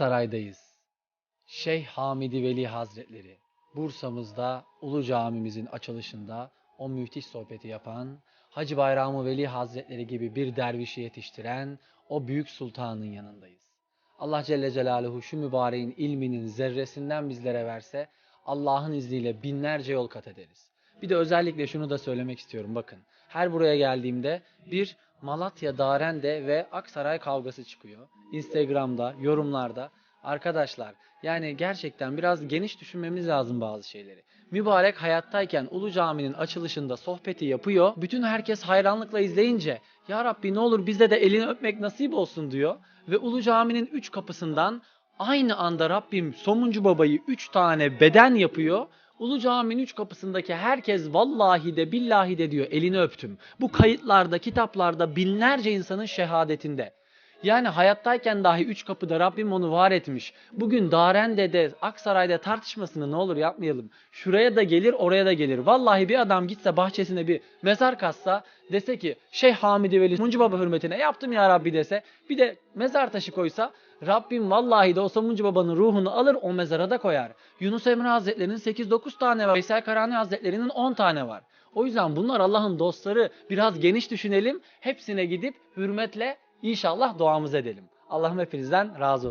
Aksaray'dayız. Şeyh Hamidi Veli Hazretleri Bursa'mızda Ulu Camimizin açılışında o müthiş sohbeti yapan, Hacı Bayramı Veli Hazretleri gibi bir dervişi yetiştiren o büyük sultanın yanındayız. Allah Celle Celaluhu şu mübareğin ilminin zerresinden bizlere verse Allah'ın izniyle binlerce yol kat ederiz. Bir de özellikle şunu da söylemek istiyorum bakın. Her buraya geldiğimde bir Malatya Darende ve Aksaray kavgası çıkıyor. Instagram'da, yorumlarda. Arkadaşlar yani gerçekten biraz geniş düşünmemiz lazım bazı şeyleri. Mübarek hayattayken Ulu Cami'nin açılışında sohbeti yapıyor. Bütün herkes hayranlıkla izleyince Ya Rabbi ne olur bizde de elini öpmek nasip olsun diyor. Ve Ulu Cami'nin üç kapısından aynı anda Rabbim Somuncu Baba'yı üç tane beden yapıyor. Ulu Cami'nin üç kapısındaki herkes vallahi de billahi de diyor elini öptüm. Bu kayıtlarda, kitaplarda binlerce insanın şehadetinde. Yani hayattayken dahi üç kapıda Rabbim onu var etmiş. Bugün Darende'de, Aksaray'da tartışmasını ne olur yapmayalım. Şuraya da gelir, oraya da gelir. Vallahi bir adam gitse bahçesine bir mezar kazsa dese ki Şeyh Hamidi Veli Muncu Baba hürmetine yaptım ya Rabbi dese bir de mezar taşı koysa Rabbim vallahi de o Somuncu Baba'nın ruhunu alır o mezara da koyar. Yunus Emre Hazretleri'nin 8-9 tane var. Veysel Karani Hazretleri'nin 10 tane var. O yüzden bunlar Allah'ın dostları. Biraz geniş düşünelim. Hepsine gidip hürmetle inşallah duamızı edelim. Allah'ım hepinizden razı olsun.